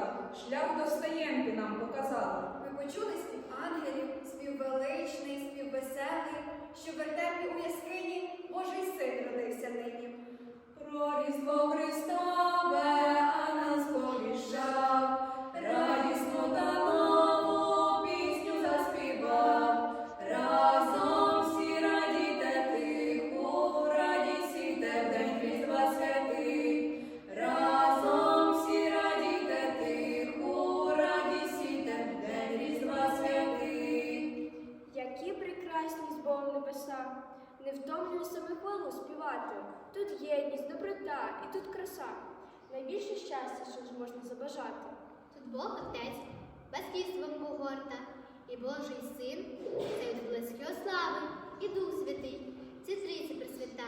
засіяла, шлях до Встаєнки нам показала. Ми почули спів ангелів, спів величний, спів веселий, що в Отець, батьківством погорта, і Божий Син, це від близького слави, і Дух Святий, ці трійці пресвята,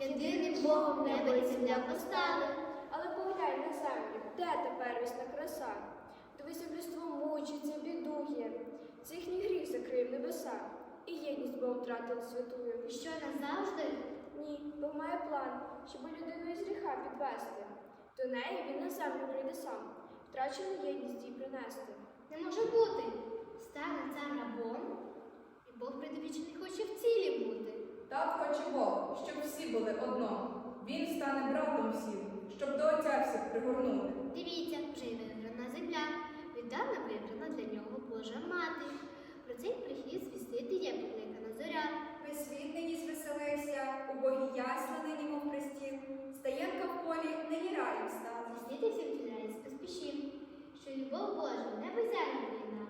єдиним Богом небо і земля постали. Але поглянь на землю, де тепер весна краса? Дивись, як людство мучиться, бідує. Їхній гріх закрив небеса. І єдність Бог втратив святую. І що назавжди? Ні, Бог має план, щоб людину із гріха підвести. До неї він на землю прийде сам, втрачену єдність їй принести. Не може бути. Стане цар рабом, і Бог предвічний хоче в цілі бути. Так хоче Бог, щоб всі були одно. Він стане братом всім, щоб до отця всіх пригорнути. Дивіться, вже й виграна земля, віддавна вибрана для нього Божа мати. Про цей прихід звістити є покликана зоря. Весь світ нині звеселився, убогі ясла нині мов пристів. Стаєнка в полі нині раєм стала. Звістити всім тіляється що любов Божа й землю приєднала.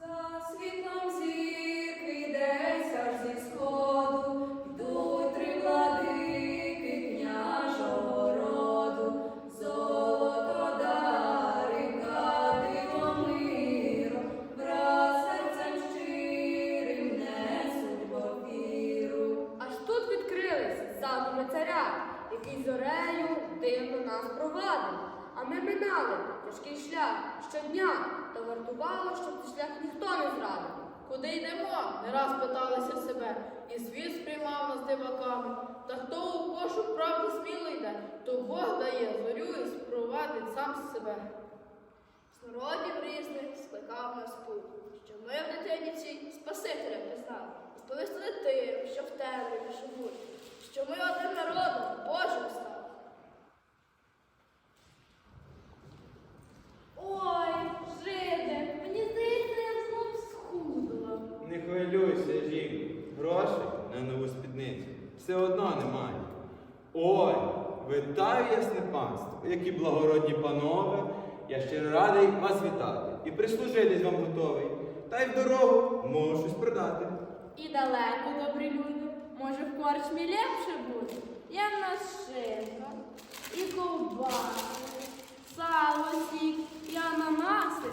За світлом зірки йдеться зі сходу, йдуть три владики княжого роду, золото дари, кадило миру, брат серцем щирим несуть повіру. Аж тут відкрились задуми царя, який зорею дивно нас провадив. А ми минали тяжкий шлях щодня, та вартувало, щоб цей шлях ніхто не зрадив. Куди йдемо? Не раз питалися себе, і звір сприймав нас диваками. Та хто у пошук правди сміло йде, то Бог дає зорю і спровадить сам себе. З народів різних скликав нас путь, що ми в дитині цій Спасителя пізнали, і сповістили тим, що в темряві живуть, що ми одним народом Божим стали. Ой, жиде, мені здається, я знов схудла. Не хвилюйся, жінко, грошей на нову спідницю все одно немає. Ой, вітаю ясне панство, які благородні панове, я щиро радий вас вітати і прислужитись вам готовий. Та й в дорогу можу щось продати. І далеко, добрі люди, може в корчмі ліпше буде. Я в нас шинка, і ковбаси, сало сік, і ананаси.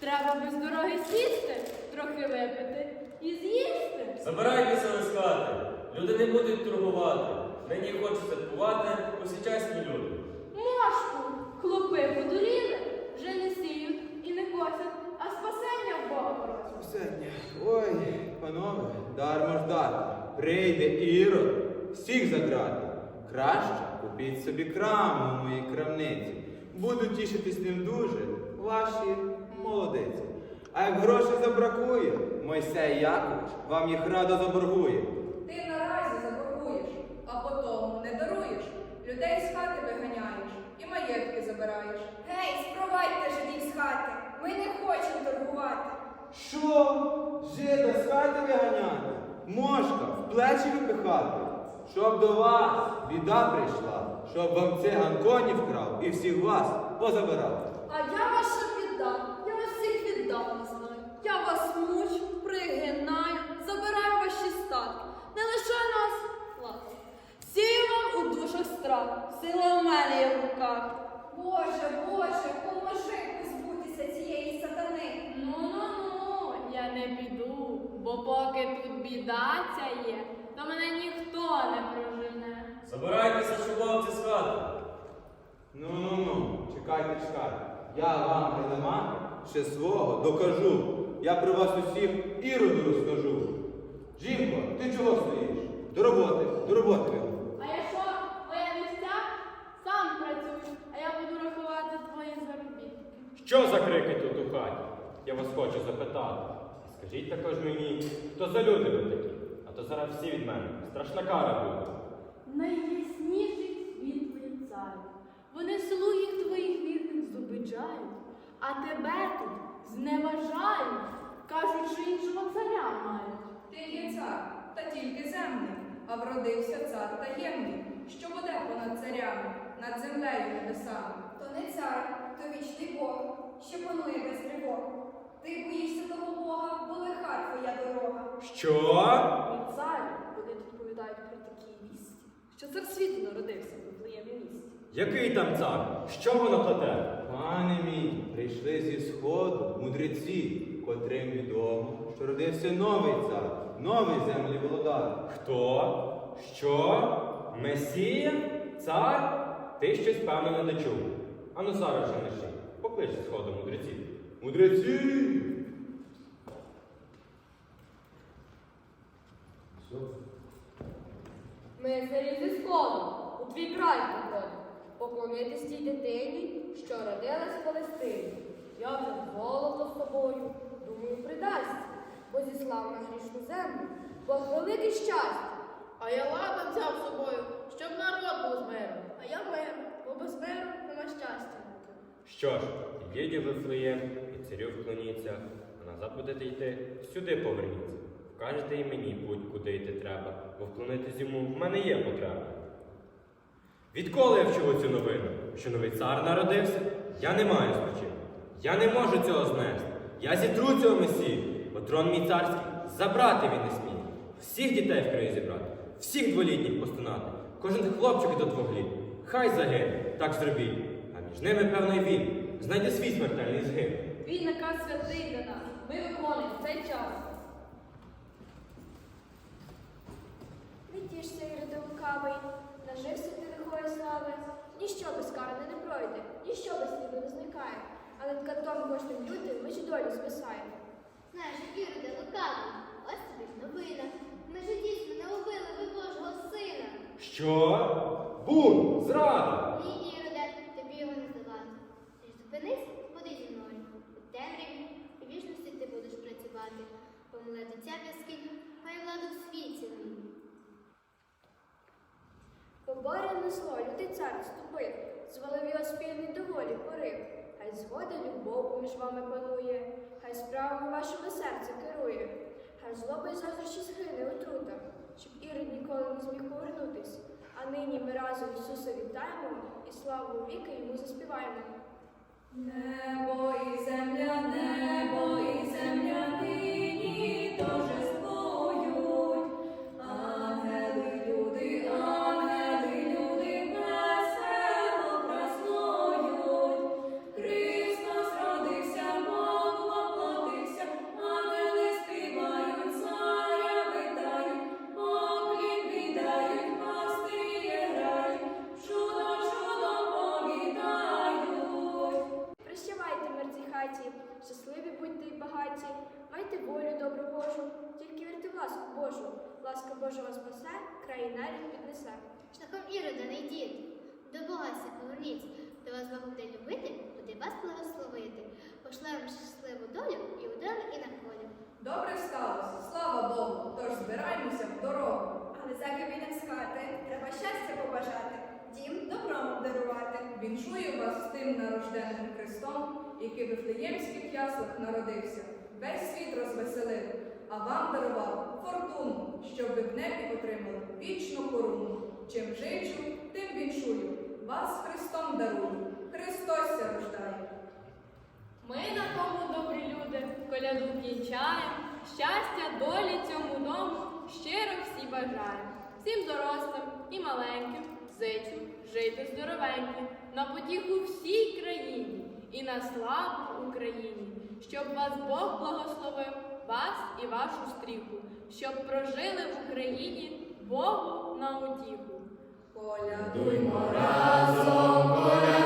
Треба без дороги сісти, трохи випити і з'їсти. Забирайтеся з люди не будуть торгувати. Нині хочуть святкувати усі чесні люди. Мошку, хлопи подуріли, вже не сіють і не косять, а спасення в Бога просять. Все, ой, панове, дармо ж. Прийде ірод, всіх задрати. Краще купіть собі краму у моїй крамниці. Буду тішитись ним дуже ваші молодиці. А як грошей забракує, Мойсей Якович вам їх радо заборгує. Ти наразі заборгуєш, а потому не даруєш. Людей з хати виганяєш і маєтки забираєш. Гей, спровадьте жидів з хати, ми не хочемо торгувати. Що? Жида з хати виганяти? Мошка в плечі випихати? Щоб до вас біда прийшла, щоб вам циган коні вкрав і всіх вас позабирав. А я ваша біда, я вас всіх віддав не знаю. Я вас мучу, пригинаю, забираю ваші статки. Не лише нас, власне. Сію вам у душах страх, сила у мене є в руках. Боже, Боже, поможи позбутися цієї сатани. Ну ну ну, я не піду, бо поки тут біда ця є, то мене ніхто не прожене. Забирайтеся, шубовці з хати. Ну ну ну, чекайте, чекайте. Я вам, Гелеман, ще свого докажу. я про вас усіх іроду розкажу. Жінко, ти чого стоїш? До роботи, до роботи. А якщо твоя місця, сам працюєш, а я буду рахувати твої заробітки. Що за крики тут у хаті? Я вас хочу запитати. Скажіть також мені, хто за люди ви такі? А то зараз всі від мене. Страшна кара буде. Найясніший світлий царю. Вони слугів твоїх вірних зубиджають, а тебе тут зневажають, кажуть, що іншого царя мають. Ти є цар, та тільки земний, а вродився цар таємний, що буде понад царями, над землею небесами. То не цар, то вічний Бог, що панує без тривог. Ти боїшся того Бога, бо лиха твоя дорога. Що? І царю, вони відповідають про такі вісті, що цар світу народився в Вифлеємі місті. Який там цар? Що воно плете? Пане мій, прийшли зі сходу мудреці, котрим відомо, що родився новий цар, новий землі володар. Хто? Що? Месія? Цар? Ти щось певно не дочув. Ану зараз же неши. Поклич з сходу мудреців. Мудреці! Ми зі сходу, у твій край приходимо, поклонитись тій дитині, що родилась в Палестині. Я вже золото з тобою, думаю, придасться, бо зіслав на грішну землю, Бог велике щастя. А я ладом взяв з собою, щоб народ був з миром. А я мир, бо без миру нема щастя. Що ж, у Вифлеєм і царю вклоніться, а назад будете йти, сюди поверніться. Вкажете і мені путь, куди йти треба, бо вклонитись йому в мене є потреба. Відколи я вчув цю новину, що новий цар народився, я не маю спочинку. Я не можу цього знести. Я зітру цього месію, бо трон мій царський забрати він не сміє. Всіх дітей в краї зібрати, всіх дволітніх постунати, кожен хлопчик до двох літ. Хай загине, так зробіть. Між ними, певно, він знайде свій смертельний згин. Твій наказ святий для нас. Ми виконуємо цей час. Не тішся, Іриде лукавий, нажився ти лихої слави. Ніщо безкарне не пройде, ніщо без сліду не зникає, а над катом кожним лютим меч долі звисає. Знаєш, Іроде, лукавий, ось тобі ж новина. Ми ж дійсно не убили ви Божого сина. Що? Бун! Зрада! Ні, Іроде, тобі його не здавати. Ж ходи зі мною. У темряві і вічності ти будеш працювати. Помиле дитя в'язки, хай владу в світі. Поборя несло, лютий цар вступив, звалив його спільний доволі порив. Хай згода любов поміж вами панує, хай справами вашого серця керує, хай злоба й заздрощі згине отрута, щоб Ірод ніколи не зміг повернутись. А нині ми разом Ісуса вітаємо і славу віки йому заспіваємо. Небо і земля, небо і земля нині торжествують. Будьте й багаті, майте волю добру Божу, тільки вірте в ласку Божу. Ласка Божа вас спасе, край і нарід піднесе. Шляхом Ірода не йдіть. До Бога ся поверніть. До вас Бог буде любити, буде вас благословити. Пошле вам щасливу долю і удали, і на волю. Добре сталося, слава Богу, тож збираємося в дорогу. Але заки вийдем з хати, треба щастя побажати, дім добром обдарувати. Віншую вас з тим нарожденним Христом, який в Вифлеємських яслах народився, весь світ розвеселив, а вам дарував фортуну, щоб ви в небі отримали вічну корону. Чим жичу, тим віншую, вас Христом дарую, Христос ся рождає. Ми на тому, добрі люди, коляду кінчаємо, щастя, долі цьому дому щиро всі бажаємо. Всім дорослим і маленьким зичу жити здоровенько, на потіху всій країні і на славу Україні, щоб вас Бог благословив, вас і вашу стріху, щоб прожили в Україні Богу на утіху. Колядуймо разом, колядуймо